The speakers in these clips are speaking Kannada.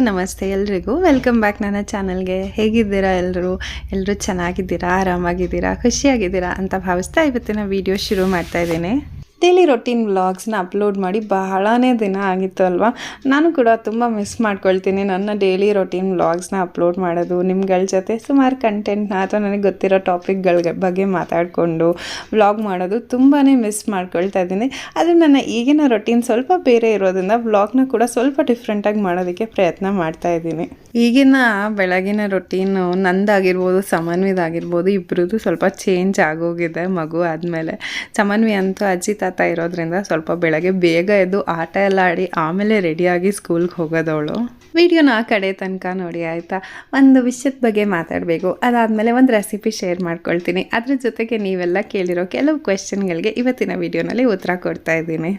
ನಮಸ್ತೆ ಎಲ್ರಿಗೂ. ವೆಲ್ಕಮ್ ಬ್ಯಾಕ್ ನನ್ನ ಚಾನಲ್ಗೆ. ಹೇಗಿದ್ದೀರಾ ಎಲ್ಲರೂ ಎಲ್ಲರೂ ಚೆನ್ನಾಗಿದ್ದೀರಾ? ಆರಾಮಾಗಿದ್ದೀರಾ? ಖುಷಿಯಾಗಿದ್ದೀರಾ ಅಂತ ಭಾವಿಸ್ತಾ ಇವತ್ತಿನ ವೀಡಿಯೋ ಶುರು ಮಾಡ್ತಾ ಇದ್ದೀನಿ. ಡೈಲಿ ರೊಟೀನ್ ವ್ಲಾಗ್ಸ್ನ ಅಪ್ಲೋಡ್ ಮಾಡಿ ಬಹಳನೇ ದಿನ ಆಗಿತ್ತು ಅಲ್ವಾ? ನಾನು ಕೂಡ ತುಂಬ ಮಿಸ್ ಮಾಡ್ಕೊಳ್ತೀನಿ ನನ್ನ ಡೈಲಿ ರೊಟೀನ್ ವ್ಲಾಗ್ಸ್ನ ಅಪ್ಲೋಡ್ ಮಾಡೋದು. ನಿಮ್ಗಳ ಜೊತೆ ಸುಮಾರು ಕಂಟೆಂಟ್ನ ಅಥವಾ ನನಗೆ ಗೊತ್ತಿರೋ ಟಾಪಿಕ್ಗಳ ಬಗ್ಗೆ ಮಾತಾಡಿಕೊಂಡು ವ್ಲಾಗ್ ಮಾಡೋದು ತುಂಬಾ ಮಿಸ್ ಮಾಡ್ಕೊಳ್ತಾ ಇದ್ದೀನಿ. ಆದರೆ ನನ್ನ ಈಗಿನ ರೊಟೀನ್ ಸ್ವಲ್ಪ ಬೇರೆ ಇರೋದ್ರಿಂದ ವ್ಲಾಗ್ನ ಕೂಡ ಸ್ವಲ್ಪ ಡಿಫ್ರೆಂಟಾಗಿ ಮಾಡೋದಕ್ಕೆ ಪ್ರಯತ್ನ ಮಾಡ್ತಾ ಇದ್ದೀನಿ. ಈಗಿನ ಬೆಳಗಿನ ರೊಟೀನು ನಂದಾಗಿರ್ಬೋದು, ಸಮನ್ವಿದಾಗಿರ್ಬೋದು ಇಬ್ಬರದ್ದು ಸ್ವಲ್ಪ ಚೇಂಜ್ ಆಗೋಗಿದೆ ಮಗು ಆದಮೇಲೆ. ಸಮನ್ವಿ ಅಂತೂ ಅಜ್ಜಿ ತಾತ ಇರೋದ್ರಿಂದ ಸ್ವಲ್ಪ ಬೆಳಗ್ಗೆ ಬೇಗ ಎದ್ದು ಆಟ ಎಲ್ಲ ಆಡಿ ಆಮೇಲೆ ರೆಡಿಯಾಗಿ ಸ್ಕೂಲ್ಗೆ ಹೋಗೋದವಳು. ವಿಡಿಯೋನ ಆ ಕಡೆ ತನಕ ನೋಡಿ, ಆಯಿತಾ? ಒಂದು ವಿಷಯದ ಬಗ್ಗೆ ಮಾತಾಡಬೇಕು. ಅದಾದಮೇಲೆ ಒಂದು ರೆಸಿಪಿ ಶೇರ್ ಮಾಡ್ಕೊಳ್ತೀನಿ. ಅದ್ರ ಜೊತೆಗೆ ನೀವೆಲ್ಲ ಕೇಳಿರೋ ಕೆಲವು ಕ್ವೆಶನ್ಗಳಿಗೆ ಇವತ್ತಿನ ವಿಡಿಯೋನಲ್ಲಿ ಉತ್ತರ ಕೊಡ್ತಾ ಇದ್ದೀನಿ.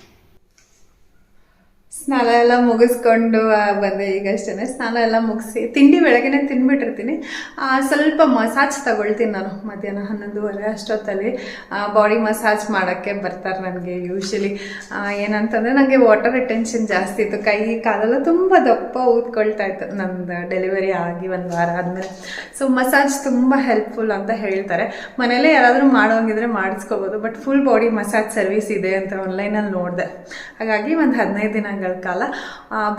ಸ್ನಾನ ಎಲ್ಲ ಮುಗಿಸ್ಕೊಂಡು ಬಂದೆ. ಬಂದೆ ಈಗಷ್ಟೇ ಸ್ನಾನ ಎಲ್ಲ ಮುಗಿಸಿ, ತಿಂಡಿ ಬೆಳಗ್ಗೆನೇ ತಿಂದ್ಬಿಟ್ಟಿರ್ತೀನಿ ಸ್ವಲ್ಪ ಮಸಾಜ್ ತಗೊಳ್ತೀನಿ ನಾನು. ಮಧ್ಯಾಹ್ನ ಹನ್ನೊಂದುವರೆ ಅಷ್ಟೊತ್ತಲ್ಲಿ ಬಾಡಿ ಮಸಾಜ್ ಮಾಡೋಕ್ಕೆ ಬರ್ತಾರೆ ನನಗೆ ಯೂಶ್ವಲಿ ಏನಂತಂದರೆ ನನಗೆ ವಾಟರ್ ರಿಟೆನ್ಷನ್ ಜಾಸ್ತಿ ಇತ್ತು. ಕೈ, ಕಾಲೆಲ್ಲ ತುಂಬ ದಪ್ಪ ಊದ್ಕೊಳ್ತಾ ಇತ್ತು. ನಂದು ಡೆಲಿವರಿ ಆಗಿ ಒಂದು ವಾರ ಆದಮೇಲೆ. ಸೊ ಮಸಾಜ್ ತುಂಬ ಹೆಲ್ಪ್ಫುಲ್ ಅಂತ ಹೇಳ್ತಾರೆ. ಮನೇಲೇ ಯಾರಾದರೂ ಮಾಡೋಂಗಿದ್ರೆ ಮಾಡಿಸ್ಕೋಬೋದು but full body massage service ಇದೆ ಅಂತ ಆನ್ಲೈನಲ್ಲಿ ನೋಡಿದೆ. ಹಾಗಾಗಿ ಒಂದು ಹದಿನೈದು ದಿನಗಳ. ಕಾಲ.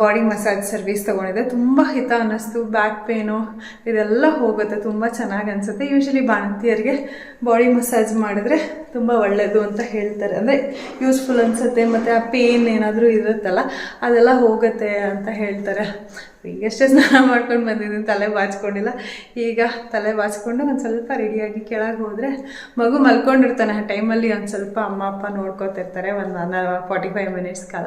ಬಾಡಿ ಮಸಾಜ್ ಸರ್ವಿಸ್ ತೊಗೊಂಡಿದ್ದೆ. ತುಂಬ ಹಿತ ಅನ್ನಿಸ್ತು. ಬ್ಯಾಕ್ ಪೇನು ಇದೆಲ್ಲ ಹೋಗುತ್ತೆ. ತುಂಬ ಚೆನ್ನಾಗಿ ಅನಿಸುತ್ತೆ. ಯೂಶಲಿ ಬಾಣಂತಿಯರಿಗೆ ಬಾಡಿ ಮಸಾಜ್ ಮಾಡಿದ್ರೆ ತುಂಬ ಒಳ್ಳೆಯದು ಅಂತ ಹೇಳ್ತಾರೆ. ಅಂದರೆ ಯೂಸ್ಫುಲ್ ಅನಿಸುತ್ತೆ. ಮತ್ತು ಆ ಪೇನ್ ಏನಾದರೂ ಇರುತ್ತಲ್ಲ, ಅದೆಲ್ಲ ಹೋಗುತ್ತೆ ಅಂತ ಹೇಳ್ತಾರೆ. ಈಗಷ್ಟೇ ಸ್ನಾನ ಮಾಡ್ಕೊಂಡು ಬಂದಿದ್ದೀನಿ, ತಲೆ ಬಾಚ್ಕೊಂಡಿಲ್ಲ. ಈಗ ತಲೆ ಬಾಚ್ಕೊಂಡು ಒಂದು ಸ್ವಲ್ಪ ರೆಡಿಯಾಗಿ ಕೆಳಗೆ ಹೋದರೆ ಮಗು ಮಲ್ಕೊಂಡಿರ್ತಾನೆ ಆ ಟೈಮಲ್ಲಿ ಒಂದು ಸ್ವಲ್ಪ ಅಮ್ಮ, ಅಪ್ಪ ನೋಡ್ಕೊತಿರ್ತಾರೆ ಒಂದು ಫಾರ್ಟಿ ಫೈವ್ ಮಿನಿಟ್ಸ್ ಕಾಲ.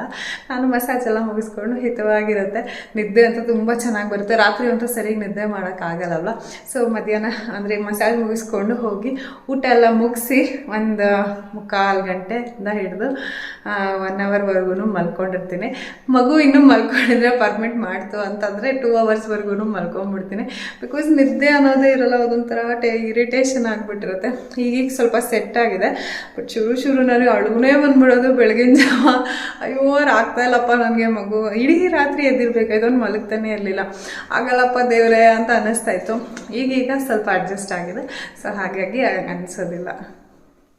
ನಾನು ಮಸಾಜ್ ಎಲ್ಲ ಮುಗಿಸ್ಕೊಂಡು ಹಿತವಾಗಿರುತ್ತೆ. ನಿದ್ದೆ ಅಂತೂ ತುಂಬ ಚೆನ್ನಾಗಿ ಬರುತ್ತೆ. ರಾತ್ರಿ ಅಂತೂ ಸರಿಯಾಗಿ ನಿದ್ದೆ ಮಾಡೋಕ್ಕಾಗಲ್ಲ ಸೊ ಮಧ್ಯಾಹ್ನ ಅಂದರೆ ಮಸಾಜ್ ಮುಗಿಸ್ಕೊಂಡು ಹೋಗಿ ಊಟ ಎಲ್ಲ ಮುಗಿಸಿ ಒಂದು ಮುಕ್ಕಾಲು ಗಂಟೆಯಿಂದ ಹಿಡಿದು ಒನ್ ಅವರ್ವರೆಗೂ ಮಲ್ಕೊಂಡಿರ್ತೀನಿ. ಮಗು ಇನ್ನೂ ಮಲ್ಕೊಂಡಿದ್ರೆ ಪರ್ಮಿಟ್ ಮಾಡ್ತು ಅಂತಂದರೆ ಟೂ ಅವರ್ಸ್ವರೆಗೂ ಮಲ್ಕೊಂಡ್ಬಿಡ್ತೀನಿ ಬಿಕಾಸ್ ನಿದ್ದೆ ಅನ್ನೋದೇ ಇರಲ್ಲ, ಅದೊಂಥರ ಟೆ ಇರಿಟೇಷನ್ ಆಗಿಬಿಟ್ಟಿರುತ್ತೆ. ಈಗೀಗ ಸ್ವಲ್ಪ ಸೆಟ್ ಆಗಿದೆ. ಬಟ್ ಶುರು ಶುರು ನನಗೆ ಅಳುಗುನೇ ಬಂದ್ಬಿಡೋದು ಬೆಳಗಿನ ಜಾವ. ಅಯ್ಯೋ ಆಗ್ತಾ ಇಲ್ಲಪ್ಪ ನನಗೆ ಮಗು. ಇಡೀ ರಾತ್ರಿ ಎದ್ದಿರ್ಬೇಕಾಯ್ತು ಮಲಗ್ತಾನೆ ಇರಲಿಲ್ಲ. ಆಗಲ್ಲಪ್ಪ ದೇವರೇ ಅಂತ ಅನ್ನಿಸ್ತಾ ಇತ್ತು. ಈಗೀಗ ಸ್ವಲ್ಪ ಅಡ್ಜಸ್ಟ್ ಆಗಿದೆ. ಸೊ ಹಾಗಾಗಿ ಅನಿಸೋದಿಲ್ಲ.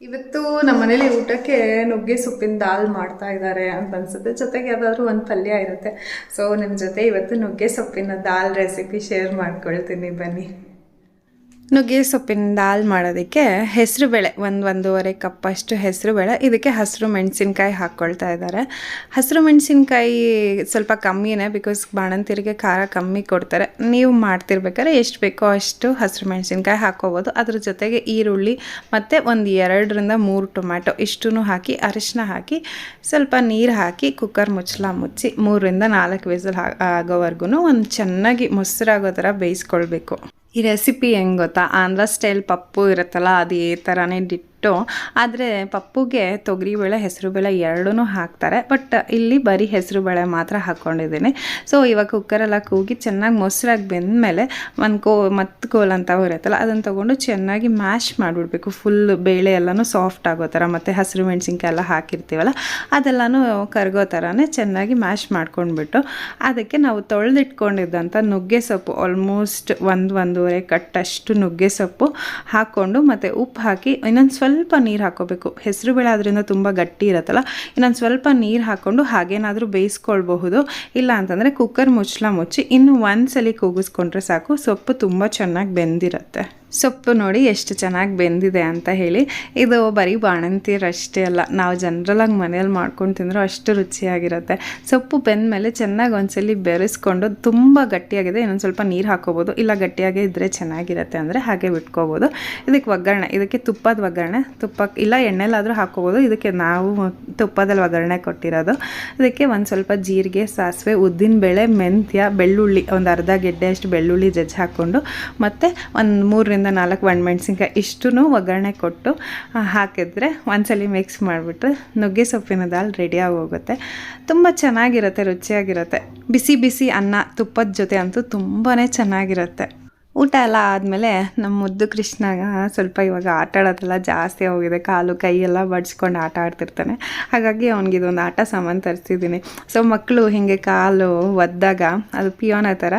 ಇವತ್ತು ನಮ್ಮ ಮನೇಲಿ ಊಟಕ್ಕೆ ನುಗ್ಗೆ ಸೊಪ್ಪಿನ ದಾಲ್ ಮಾಡ್ತಾ ಇದ್ದಾರೆ ಅಂತ ಅನ್ಸುತ್ತೆ. ಜೊತೆಗೆ ಯಾವ್ದಾದ್ರು ಒಂದು ಪಲ್ಯ ಇರುತ್ತೆ. ಸೊ ನಿಮ್ಮ ಜೊತೆ ಇವತ್ತು ನುಗ್ಗೆ ಸೊಪ್ಪಿನ ದಾಲ್ ರೆಸಿಪಿ ಶೇರ್ ಮಾಡ್ಕೊಳ್ತೀನಿ ಬನ್ನಿ. ನುಗ್ಗೆ ಸೊಪ್ಪಿನ ದಾಲ್ ಮಾಡೋದಕ್ಕೆ ಹೆಸರು ಬೇಳೆ ಒಂದು ಒಂದೂವರೆ ಕಪ್ಪಷ್ಟು ಹೆಸರು ಬೇಳೆ ಇದಕ್ಕೆ ಹಸಿರು ಮೆಣಸಿನ್ಕಾಯಿ ಹಾಕ್ಕೊಳ್ತಾ ಇದ್ದಾರೆ. ಹಸಿರು ಮೆಣಸಿನ್ಕಾಯಿ ಸ್ವಲ್ಪ ಕಮ್ಮಿನೇ ಬಿಕಾಸ್ ಬಾಣಂತಿರಿಗೆ ಖಾರ ಕಮ್ಮಿ ಕೊಡ್ತಾರೆ. ನೀವು ಮಾಡ್ತಿರ್ಬೇಕಾದ್ರೆ ಎಷ್ಟು ಬೇಕೋ ಅಷ್ಟು ಹಸಿರು ಮೆಣಸಿನ್ಕಾಯಿ ಹಾಕ್ಕೋಬೋದು ಅದ್ರ ಜೊತೆಗೆ ಈರುಳ್ಳಿ ಮತ್ತು ಒಂದು ಎರಡರಿಂದ ಮೂರು ಟೊಮ್ಯಾಟೊ ಇಷ್ಟೂ ಹಾಕಿ ಅರಿಶಿನ ಹಾಕಿ, ಸ್ವಲ್ಪ ನೀರು ಹಾಕಿ ಕುಕ್ಕರ್ ಮುಚ್ಚಲ ಮುಚ್ಚಿ, ಮೂರರಿಂದ ನಾಲ್ಕು ವಿಸಲ್ ಆಗೋವರೆಗೂ ಒಂದು ಚೆನ್ನಾಗಿ ಮೊಸರಾಗೋ ಥರ ಬೇಯಿಸ್ಕೊಳ್ಬೇಕು. ಈ ರೆಸಿಪಿ ಹೆಂಗೆ ಗೊತ್ತಾ? ಆಂಧ್ರ ಸ್ಟೈಲ್ ಪಪ್ಪು ಇರುತ್ತಲ್ಲ ಅದು ಈ ಥರನೇ ಡಿಟ್ಟು ಆದರೆ ಪಪ್ಪುಗೆ ತೊಗರಿಬೇಳೆ ಹೆಸರುಬೇಳೆ ಎರಡೂ ಹಾಕ್ತಾರೆ. ಬಟ್ ಇಲ್ಲಿ ಬರೀ ಹೆಸರುಬೇಳೆ ಮಾತ್ರ ಹಾಕ್ಕೊಂಡಿದ್ದೀನಿ ಸೊ ಇವಾಗ ಕುಕ್ಕರೆಲ್ಲ ಕೂಗಿ ಚೆನ್ನಾಗಿ ಮೊಸರಾಗಿ ಬೆಂದಮೇಲೆ ಒಂದು ಕೋ, ಮತ್ತು ಕೋಲ್ ಅಂತ ಬರುತ್ತಲ್ಲ ಅದನ್ನು ತೊಗೊಂಡು ಚೆನ್ನಾಗಿ ಮ್ಯಾಶ್ ಮಾಡಿಬಿಡ್ಬೇಕು. ಫುಲ್ ಬೇಳೆ ಎಲ್ಲನೂ ಸಾಫ್ಟ್ ಆಗೋ ಥರ, ಮತ್ತು ಹಸಿರು ಮೆಣಸಿನ್ಕಾಯಿ ಎಲ್ಲ ಹಾಕಿರ್ತೀವಲ್ಲ, ಅದೆಲ್ಲನೂ ಕರಗೋ ಥರನೇ ಚೆನ್ನಾಗಿ ಮ್ಯಾಶ್ ಮಾಡ್ಕೊಂಡ್ಬಿಟ್ಟು, ಅದಕ್ಕೆ ನಾವು ತೊಳೆದಿಟ್ಕೊಂಡಿದ್ದಂಥ ನುಗ್ಗೆ ಸೊಪ್ಪು ಆಲ್ಮೋಸ್ಟ್ ಒಂದು, ಒಂದೂವರೆ ಕಟ್ಟಷ್ಟು ನುಗ್ಗೆ ಸೊಪ್ಪು ಹಾಕ್ಕೊಂಡು, ಮತ್ತು ಉಪ್ಪು ಹಾಕಿ ಇನ್ನೊಂದು ಸ್ವಲ್ಪ ನೀರು ಹಾಕೋಬೇಕು. ಹೆಸರು ಬೇಳೆ ಅದರಿಂದ ತುಂಬ ಗಟ್ಟಿ ಇರುತ್ತಲ್ಲ, ಇನ್ನೊಂದು ಸ್ವಲ್ಪ ನೀರು ಹಾಕ್ಕೊಂಡು ಹಾಗೇನಾದರೂ ಬೇಯಿಸ್ಕೊಳ್ಬಹುದು. ಇಲ್ಲ ಅಂತಂದರೆ ಕುಕ್ಕರ್ ಮುಚ್ಚಲ ಮುಚ್ಚಿ ಇನ್ನು ಒಂದ್ಸಲಿ ಕೂಗಿಸ್ಕೊಂಡ್ರೆ ಸಾಕು, ಸೊಪ್ಪು ತುಂಬ ಚೆನ್ನಾಗಿ ಬೆಂದಿರುತ್ತೆ. ಸೊಪ್ಪು ನೋಡಿ ಎಷ್ಟು ಚೆನ್ನಾಗಿ ಬೆಂದಿದೆ ಅಂತ ಹೇಳಿ. ಇದು ಬರೀ ಅಷ್ಟೇ ಅಲ್ಲ, ನಾವು ಜನರಲಾಗಿ ಮನೇಲಿ ಮಾಡ್ಕೊಂಡು ತಿಂದರೂ ಅಷ್ಟು ರುಚಿಯಾಗಿರುತ್ತೆ. ಸೊಪ್ಪು ಬೆಂದ ಮೇಲೆ ಚೆನ್ನಾಗಿ ಒಂದ್ಸಲಿ ಬೆರೆಸ್ಕೊಂಡು ತುಂಬ ಗಟ್ಟಿಯಾಗಿದೆ, ಇನ್ನೊಂದು ಸ್ವಲ್ಪ ನೀರು ಹಾಕೋಬೋದು, ಇಲ್ಲ ಗಟ್ಟಿಯಾಗೇ ಇದ್ದರೆ ಚೆನ್ನಾಗಿರುತ್ತೆ ಅಂದರೆ ಹಾಗೆ ಬಿಟ್ಕೋಬೋದು ಇದಕ್ಕೆ ಒಗ್ಗರಣೆ, ಇದಕ್ಕೆ ತುಪ್ಪದ ಒಗ್ಗರಣೆ ತುಪ್ಪ ಇಲ್ಲ ಎಣ್ಣೆಲಾದರೂ ಹಾಕೋಬೋದು. ಇದಕ್ಕೆ ನಾವು ತುಪ್ಪದಲ್ಲಿ ಒಗ್ಗರಣೆ ಕೊಟ್ಟಿರೋದು. ಇದಕ್ಕೆ ಒಂದು ಸ್ವಲ್ಪ ಜೀರಿಗೆ, ಸಾಸಿವೆ ಉದ್ದಿನಬೇಳೆ ಮೆಂತ್ಯ, ಬೆಳ್ಳುಳ್ಳಿ, ಒಂದು ಅರ್ಧ ಗೆಡ್ಡೆ ಅಷ್ಟು ಬೆಳ್ಳುಳ್ಳಿ ಜಜ್ಜಿ ಹಾಕ್ಕೊಂಡು ಮತ್ತು ಒಂದು ಮೂರರಿಂದ ನಾಲ್ಕು ಒಣಮೆಣ್ಸಿನ್ಕಾಯಿ ಇಷ್ಟೂ ಒಗ್ಗರಣೆ ಕೊಟ್ಟು ಹಾಕಿದ್ರೆ ಒಂದ್ಸಲಿ ಮಿಕ್ಸ್ ಮಾಡಿಬಿಟ್ರೆ ನುಗ್ಗೆ ಸೊಪ್ಪಿನ ದಾಲ್ ರೆಡಿಯಾಗಿ ಹೋಗುತ್ತೆ ತುಂಬ ಚೆನ್ನಾಗಿರುತ್ತೆ, ರುಚಿಯಾಗಿರುತ್ತೆ. ಬಿಸಿ ಬಿಸಿ ಅನ್ನ ತುಪ್ಪದ ಜೊತೆ ಅಂತೂ ತುಂಬಾ ಚೆನ್ನಾಗಿರುತ್ತೆ. ಊಟ ಎಲ್ಲ ಆದಮೇಲೆ ನಮ್ಮ ಮುದ್ದು ಕೃಷ್ಣ ಸ್ವಲ್ಪ ಇವಾಗ ಆಟ ಆಡೋದೆಲ್ಲ ಜಾಸ್ತಿ ಹೋಗಿದೆ. ಕಾಲು, ಕೈ ಎಲ್ಲ ಬಡ್ಸ್ಕೊಂಡು ಆಟ ಆಡ್ತಿರ್ತಾನೆ. ಹಾಗಾಗಿ ಅವ್ನಿಗೆ ಇದೊಂದು ಆಟ ಸಾಮಾನು ತರಿಸಿದ್ದೀನಿ. ಸೊ ಮಕ್ಕಳು ಹೀಗೆ ಕಾಲು ಒದ್ದಾಗ ಅದು ಪಿಯೋನ ಥರ,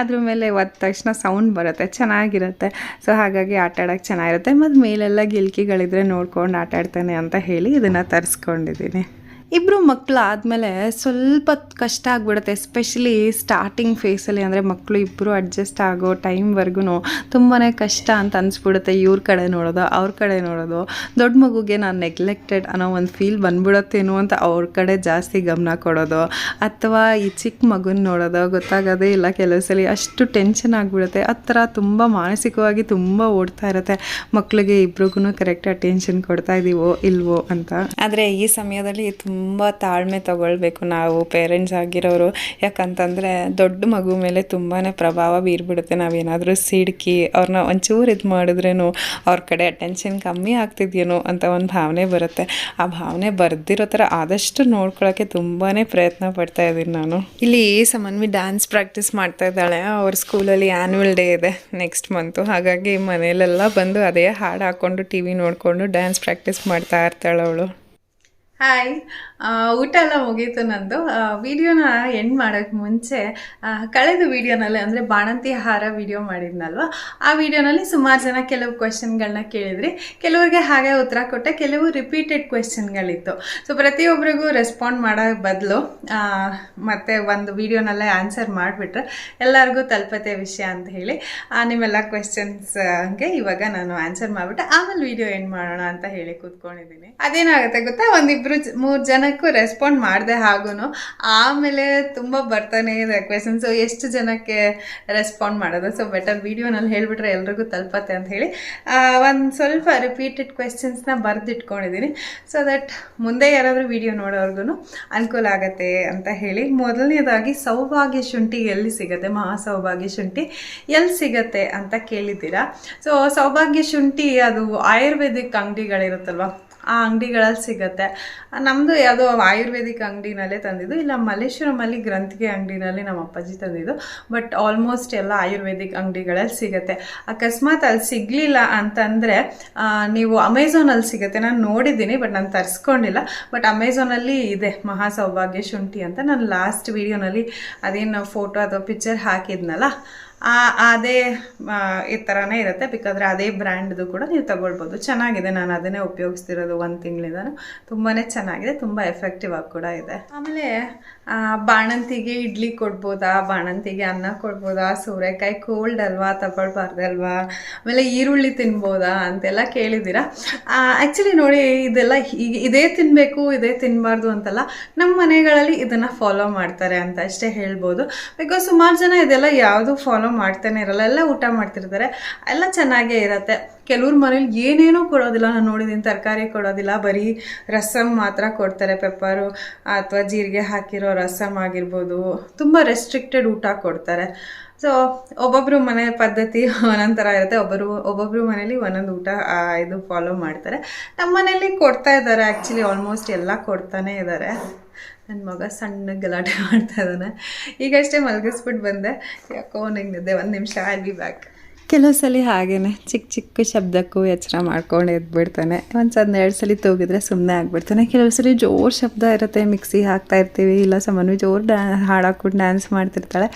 ಅದ್ರ ಮೇಲೆ ಒದ್ದ ತಕ್ಷಣ ಸೌಂಡ್ ಬರುತ್ತೆ, ಚೆನ್ನಾಗಿರುತ್ತೆ. ಸೊ ಹಾಗಾಗಿ ಆಟ ಆಡೋಕ್ಕೆ ಚೆನ್ನಾಗಿರುತ್ತೆ. ಮತ್ತು ಮೇಲೆಲ್ಲ ಗಿಲ್ಕಿಗಳಿದ್ರೆ ನೋಡ್ಕೊಂಡು ಆಟ ಆಡ್ತಾನೆ ಅಂತ ಹೇಳಿ ಇದನ್ನು ತರಿಸ್ಕೊಂಡಿದ್ದೀನಿ. ಇಬ್ಬರು ಮಕ್ಕಳು ಆದಮೇಲೆ ಸ್ವಲ್ಪ ಕಷ್ಟ ಆಗಿಬಿಡುತ್ತೆ ಎಸ್ಪೆಷಲಿ ಸ್ಟಾರ್ಟಿಂಗ್ ಫೇಸಲ್ಲಿ ಅಂದರೆ ಮಕ್ಕಳು ಇಬ್ಬರು ಅಡ್ಜಸ್ಟ್ ಆಗೋ ಟೈಮ್ವರೆಗೂ ತುಂಬಾ ಕಷ್ಟ ಅಂತ ಅನಿಸ್ಬಿಡುತ್ತೆ ಇವ್ರ ಕಡೆ ನೋಡೋದು, ಅವ್ರ ಕಡೆ ನೋಡೋದು. ದೊಡ್ಡ ಮಗುಗೆ ನಾನು ನೆಗ್ಲೆಕ್ಟೆಡ್ ಅನ್ನೋ ಒಂದು ಫೀಲ್ ಬಂದ್ಬಿಡುತ್ತೇನೋ ಅಂತ ಅವ್ರ ಕಡೆ ಜಾಸ್ತಿ ಗಮನ ಕೊಡೋದು. ಅಥವಾ ಈ ಚಿಕ್ಕ ಮಗುನ ನೋಡೋದು ಗೊತ್ತಾಗೋದೇ ಇಲ್ಲ ಕೆಲವು ಸಲ ಅಷ್ಟು ಟೆನ್ಷನ್ ಆಗಿಬಿಡುತ್ತೆ. ಆ ಥರ ತುಂಬ ಮಾನಸಿಕವಾಗಿ ತುಂಬ ಓಡ್ತಾ ಇರುತ್ತೆ. ಮಕ್ಕಳಿಗೆ ಇಬ್ರಿಗೂ ಕರೆಕ್ಟ್ ಅಟೆನ್ಷನ್ ಕೊಡ್ತಾ ಇದೀವೋ, ಇಲ್ವೋ ಅಂತ. ಆದರೆ ಈ ಸಮಯದಲ್ಲಿ ತುಂಬ ತಾಳ್ಮೆ ತಗೊಳ್ಬೇಕು ನಾವು ಪೇರೆಂಟ್ಸ್ ಆಗಿರೋರು. ಯಾಕಂತಂದರೆ ದೊಡ್ಡ ಮಗು ಮೇಲೆ ತುಂಬಾ ಪ್ರಭಾವ ಬೀರ್ಬಿಡುತ್ತೆ. ನಾವೇನಾದರೂ ಸಿಡ್ಕಿ ಅವ್ರನ್ನ ಒಂಚೂರು ಇದು ಮಾಡಿದ್ರೇನು ಅವ್ರ ಕಡೆ ಅಟೆನ್ಷನ್ ಕಮ್ಮಿ ಆಗ್ತಿದ್ಯೇನೋ ಅಂತ ಒಂದು ಭಾವನೆ ಬರುತ್ತೆ. ಆ ಭಾವನೆ ಬರ್ದಿರೋ ಥರ ಆದಷ್ಟು ನೋಡ್ಕೊಳ್ಳೋಕ್ಕೆ ತುಂಬಾ ಪ್ರಯತ್ನ ಪಡ್ತಾ ಇದ್ದೀನಿ ನಾನು. ಇಲ್ಲಿ ಸಮನ್ವಿ ಡ್ಯಾನ್ಸ್ ಪ್ರಾಕ್ಟೀಸ್ ಮಾಡ್ತಾ ಇದ್ದಾಳೆ. ಅವ್ರ ಸ್ಕೂಲಲ್ಲಿ ಆ್ಯನ್ಯುವಲ್ ಡೇ ಇದೆ ನೆಕ್ಸ್ಟ್ ಮಂತು ಹಾಗಾಗಿ ಮನೆಯಲ್ಲೆಲ್ಲ ಬಂದು ಅದೇ ಹಾಡು ಹಾಕ್ಕೊಂಡು ಟಿ ವಿ ನೋಡಿಕೊಂಡು ಡ್ಯಾನ್ಸ್ ಪ್ರಾಕ್ಟೀಸ್ ಮಾಡ್ತಾ ಇರ್ತಾಳೆ ಅವಳು. Hi. ಊಟ ಎಲ್ಲ ಮುಗೀತು ನಂದು. ವಿಡಿಯೋನ ಎಂಡ್ ಮಾಡೋಕ್ಕೆ ಮುಂಚೆ ಕಳೆದ ವಿಡಿಯೋನಲ್ಲಿ ಅಂದರೆ ಬಾಣಂತಿ ಆಹಾರ ವಿಡಿಯೋ ಮಾಡಿದ್ನಲ್ವ? ಆ ವಿಡಿಯೋನಲ್ಲಿ ಸುಮಾರು ಜನ ಕೆಲವು ಕ್ವೆಶನ್ಗಳನ್ನ ಕೇಳಿದ್ರಿ. ಕೆಲವರಿಗೆ ಹಾಗೆ ಉತ್ತರ ಕೊಟ್ಟೆ, ಕೆಲವು ರಿಪೀಟೆಡ್ ಕ್ವೆಶನ್ಗಳಿತ್ತು ಸೊ ಪ್ರತಿಯೊಬ್ಬರಿಗೂ ರೆಸ್ಪಾಂಡ್ ಮಾಡೋ ಬದಲು ಮತ್ತು ಒಂದು ವಿಡಿಯೋನಲ್ಲೇ ಆನ್ಸರ್ ಮಾಡಿಬಿಟ್ರೆ ಎಲ್ಲರಿಗೂ ತಲುಪತ್ತೆ ವಿಷಯ ಅಂತ ಹೇಳಿ ನಿಮ್ಮೆಲ್ಲ ಕ್ವೆಶನ್ಸ್ಗೆ ಇವಾಗ ನಾನು ಆನ್ಸರ್ ಮಾಡಿಬಿಟ್ಟೆ ಆಮೇಲೆ ವಿಡಿಯೋ ಎಂಡ್ ಮಾಡೋಣ ಅಂತ ಹೇಳಿ ಕೂತ್ಕೊಂಡಿದ್ದೀನಿ. ಅದೇನಾಗುತ್ತೆ ಗೊತ್ತಾ? ಒಂದಿಬ್ಬರು ಮೂರು ಮೂರ್ ಜನಕ್ಕೂ ರೆಸ್ಪಾಂಡ್ ಮಾಡಿದೆ ಹಾಗೂ ಆಮೇಲೆ ತುಂಬ ಬರ್ತಾನೆ ಇದೆ ಕ್ವೆಶನ್ಸ್ ಎಷ್ಟು ಜನಕ್ಕೆ ರೆಸ್ಪಾಂಡ್ ಮಾಡೋದು? ಸೊ ಬೆಟರ್ ವಿಡಿಯೋನಲ್ಲಿ ಹೇಳಿಬಿಟ್ರೆ ಎಲ್ರಿಗೂ ತಲುಪತ್ತೆ ಅಂತ ಹೇಳಿ ಒಂದು ಸ್ವಲ್ಪ ರಿಪೀಟೆಡ್ ಕ್ವೆಶನ್ಸ್ನ ಬರೆದಿಟ್ಕೊಂಡಿದ್ದೀನಿ ಸೊ ದಟ್ ಮುಂದೆ ಯಾರಾದರೂ ವಿಡಿಯೋ ನೋಡೋರ್ಗು ಅನುಕೂಲ ಆಗತ್ತೆ ಅಂತ ಹೇಳಿ, ಮೊದಲನೇದಾಗಿ ಸೌಭಾಗ್ಯ ಶುಂಠಿ ಎಲ್ಲಿ ಸಿಗುತ್ತೆ? ಮಹಾ ಸೌಭಾಗ್ಯ ಶುಂಠಿ ಎಲ್ಲಿ ಸಿಗತ್ತೆ ಅಂತ ಕೇಳಿದ್ದೀರಾ? ಸೊ ಸೌಭಾಗ್ಯ ಶುಂಠಿ ಅದು ಆಯುರ್ವೇದಿಕ್ ಅಂಗಡಿಗಳಿರುತ್ತಲ್ವ? ಆ ಅಂಗಡಿಗಳಲ್ಲಿ ಸಿಗುತ್ತೆ. ನಮ್ಮದು ಯಾವುದೋ ಆಯುರ್ವೇದಿಕ್ ಅಂಗಡಿನಲ್ಲೇ ತಂದಿದ್ದು, ಇಲ್ಲ ಮಲ್ಲೇಶ್ವರಮಲ್ಲಿ ಗ್ರಂಥಿಗೆ ಅಂಗಡಿನಲ್ಲಿ ನಮ್ಮ ಅಪ್ಪಾಜಿ ತಂದಿದ್ದು, ಬಟ್ ಆಲ್ಮೋಸ್ಟ್ ಎಲ್ಲ ಆಯುರ್ವೇದಿಕ್ ಅಂಗಡಿಗಳಲ್ಲಿ ಸಿಗುತ್ತೆ. ಅಕಸ್ಮಾತ್ ಅಲ್ಲಿ ಸಿಗಲಿಲ್ಲ ಅಂತಂದರೆ ನೀವು ಅಮೆಝಾನಲ್ಲಿ ಸಿಗುತ್ತೆ. ನಾನು ನೋಡಿದ್ದೀನಿ, ಬಟ್ ನಾನು ತರಿಸ್ಕೊಂಡಿಲ್ಲ. ಬಟ್ ಅಮೆಝಾನಲ್ಲಿ ಇದೆ ಮಹಾ ಸೌಭಾಗ್ಯ ಶುಂಠಿ ಅಂತ. ನಾನು ಲಾಸ್ಟ್ ವಿಡಿಯೋನಲ್ಲಿ ಅದೇನು ಫೋಟೋ ಅಥವಾ ಪಿಕ್ಚರ್ ಹಾಕಿದ್ನಲ್ಲ ಅದೇ ಈ ಥರನೇ ಇರುತ್ತೆ. ಬಿಕಾದ್ರೆ ಅದೇ ಬ್ರ್ಯಾಂಡ್ದು ಕೂಡ ನೀವು ತಗೊಳ್ಬೋದು. ಚೆನ್ನಾಗಿದೆ. ನಾನು ಅದನ್ನೇ ಉಪಯೋಗಿಸ್ತಿರೋದು ಒಂದು ತಿಂಗಳಿಂದ ತುಂಬಾ ಚೆನ್ನಾಗಿದೆ. ತುಂಬ ಎಫೆಕ್ಟಿವ್ ಆಗಿ ಕೂಡ ಇದೆ. ಆಮೇಲೆ ಆ, ಬಾಣಂತಿಗೆ ಇಡ್ಲಿ ಕೊಡ್ಬೋದಾ? ಬಾಣಂತಿಗೆ ಅನ್ನ ಕೊಡ್ಬೋದಾ? ಸೂರೆಕಾಯಿ ಕೋಲ್ಡ್ ಅಲ್ವಾ? ತಗೊಳ್ಬಾರ್ದಲ್ವಾ? ಆಮೇಲೆ ಈರುಳ್ಳಿ ತಿನ್ಬೋದಾ? ಅಂತೆಲ್ಲ ಕೇಳಿದ್ದೀರಾ. ಆ್ಯಕ್ಚುಲಿ ನೋಡಿ, ಇದೆಲ್ಲ ಇದೇ ತಿನ್ನಬೇಕು ಇದೇ ತಿನ್ನಬಾರ್ದು ಅಂತಲ್ಲ ನಮ್ಮ ಮನೆಗಳಲ್ಲಿ ಇದನ್ನು ಫಾಲೋ ಮಾಡ್ತಾರೆ ಅಂತ ಅಷ್ಟೇ ಹೇಳ್ಬೋದು. ಬಿಕಾಸ್ ಸುಮಾರು ಜನ ಇದೆಲ್ಲ ಯಾವುದು ಫಾಲೋ ಮಾಡ್ತಾನೆ ಇರಲ್ಲ, ಎಲ್ಲ ಊಟ ಮಾಡ್ತಿರ್ತಾರೆ, ಎಲ್ಲ ಚೆನ್ನಾಗೇ ಇರತ್ತೆ. ಕೆಲವ್ರ ಮನೇಲಿ ಏನೇನೂ ಕೊಡೋದಿಲ್ಲ, ನಾನು ನೋಡಿದ್ದೀನಿ ತರಕಾರಿ ಕೊಡೋದಿಲ್ಲ, ಬರೀ ರಸಮ್ ಮಾತ್ರ ಕೊಡ್ತಾರೆ ಪೆಪ್ಪರು ಅಥವಾ ಜೀರಿಗೆ ಹಾಕಿರೋ ರಸಮ್ ಆಗಿರ್ಬೋದು. ತುಂಬ ರೆಸ್ಟ್ರಿಕ್ಟೆಡ್ ಊಟ ಕೊಡ್ತಾರೆ. ಸೊ ಒಬ್ಬೊಬ್ಬರು ಮನೆ ಪದ್ಧತಿ ಒಂದೊಂದು ಥರ ಇರುತ್ತೆ. ಒಬ್ಬರು ಒಬ್ಬೊಬ್ಬರು ಮನೇಲಿ ಒಂದೊಂದು ಊಟ ಇದು ಫಾಲೋ ಮಾಡ್ತಾರೆ. ನಮ್ಮ ಮನೇಲಿ ಕೊಡ್ತಾ ಇದ್ದಾರೆ. ಆ್ಯಕ್ಚುಲಿ ಆಲ್ಮೋಸ್ಟ್ ಎಲ್ಲ ಕೊಡ್ತಾನೆ ಇದ್ದಾರೆ. ನನ್ನ ಮಗ ಸಣ್ಣ ಗಲಾಟೆ ಮಾಡ್ತಾ ಇದ್ದಾನೆ. ಈಗಷ್ಟೇ ಮಲಗಿಸ್ಬಿಟ್ಟು ಬಂದೆ. ಯಾಕೋ ನನಗೆ ನಿದ್ದೆ, ಒಂದು ನಿಮಿಷ ಆಗಿ ಬ್ಯಾಕ್ ಕೆಲವು ಸಲ ಹಾಗೇ ಚಿಕ್ಕ ಚಿಕ್ಕ ಶಬ್ದಕ್ಕೂ ಎಚ್ಚರ ಮಾಡ್ಕೊಂಡು ಎದ್ಬಿಡ್ತಾನೆ. ಒಂದು ಎರಡು ಸಲ ತೂಗಿದ್ರೆ ಸುಮ್ಮನೆ ಆಗ್ಬಿಡ್ತಾನೆ. ಕೆಲವು ಸಲ ಜೋರು ಶಬ್ದ ಇರುತ್ತೆ, ಮಿಕ್ಸಿ ಹಾಕ್ತಾ ಇರ್ತೀವಿ, ಇಲ್ಲ ಸಮನ್ವಿ ಜೋರು ಡ್ಯಾ ಹಾಡಾಕ್ಬಿಟ್ಟು ಡ್ಯಾನ್ಸ್ ಮಾಡ್ತಿರ್ತಾಳೆ.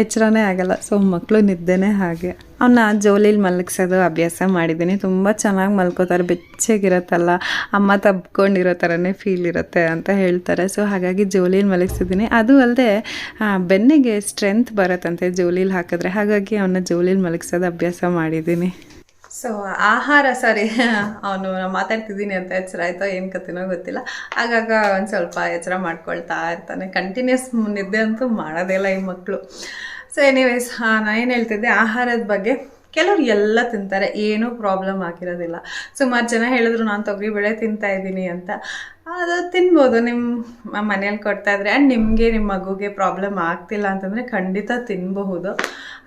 ಎಚ್ಚರನೇ ಆಗಲ್ಲ, ಸೊ ಮಕ್ಕಳು ನಿದ್ದೆನೇ ಹಾಗೆ. ಅವನ್ನ ಜೋಲಿಲಿ ಮಲಗಿಸೋದು ಅಭ್ಯಾಸ ಮಾಡಿದ್ದೀನಿ. ತುಂಬ ಚೆನ್ನಾಗಿ ಮಲ್ಕೋತಾರೆ. ಬೆಚ್ಚಗಿರತ್ತಲ್ಲ. ಅಮ್ಮ ತಬ್ಕೊಂಡಿರೋ ಥರನೇ ಫೀಲ್ ಇರುತ್ತೆ ಅಂತ ಹೇಳ್ತಾರೆ. ಸೊ ಹಾಗಾಗಿ ಜೋಲಿಲಿ ಮಲಗಿಸಿದ್ದೀನಿ. ಅದು ಅಲ್ಲದೆ ಬೆನ್ನಿಗೆ ಸ್ಟ್ರೆಂತ್ ಬರುತ್ತಂತೆ ಜೋಲಿಲಿ ಹಾಕಿದ್ರೆ. ಹಾಗಾಗಿ ಅವನ್ನ ಜೋಲಿಲಿ ಮಲಗಿಸೋದು ಅಭ್ಯಾಸ ಮಾಡಿದ್ದೀನಿ. ಸೊ ಆಹಾರ ಸಾರಿ ಅವನು ಮಾತಾಡ್ತಿದ್ದೀನಿ ಅಂತ ಎಚ್ಚರ ಆಯಿತೋ ಏನು ಕತ್ತಿನೋ ಗೊತ್ತಿಲ್ಲ. ಆಗಾಗ ಒಂದು ಸ್ವಲ್ಪ ಎಚ್ಚರ ಮಾಡ್ಕೊಳ್ತಾ ಇರ್ತಾನೆ. ಕಂಟಿನ್ಯೂಸ್ ನಿದ್ದೆ ಅಂತೂ ಮಾಡೋದೇ ಇಲ್ಲ ಈ ಮಕ್ಕಳು ಸೊ ಎನಿವೇಸ್ ನಾನು ಏನು ಹೇಳ್ತಿದ್ದೆ, ಆಹಾರದ ಬಗ್ಗೆ ಕೆಲವ್ರು ಎಲ್ಲ ತಿಂತಾರೆ, ಏನೂ ಪ್ರಾಬ್ಲಮ್ ಆಗಿರೋದಿಲ್ಲ. ಸುಮಾರು ಜನ ಹೇಳಿದ್ರು, ನಾನು ತೊಗರಿಬೇಳೆ ತಿಂತಾ ಇದ್ದೀನಿ ಅಂತ. ಅದು ತಿನ್ಬೋದು ನಿಮ್ಮ ಮನೇಲಿ ಕೊಡ್ತಾ ಇದ್ರೆ ಆ್ಯಂಡ್ ನಿಮಗೆ ನಿಮ್ಮ ಮಗುಗೆ ಪ್ರಾಬ್ಲಮ್ ಆಗ್ತಿಲ್ಲ ಅಂತಂದರೆ ಖಂಡಿತ ತಿನ್ನಬಹುದು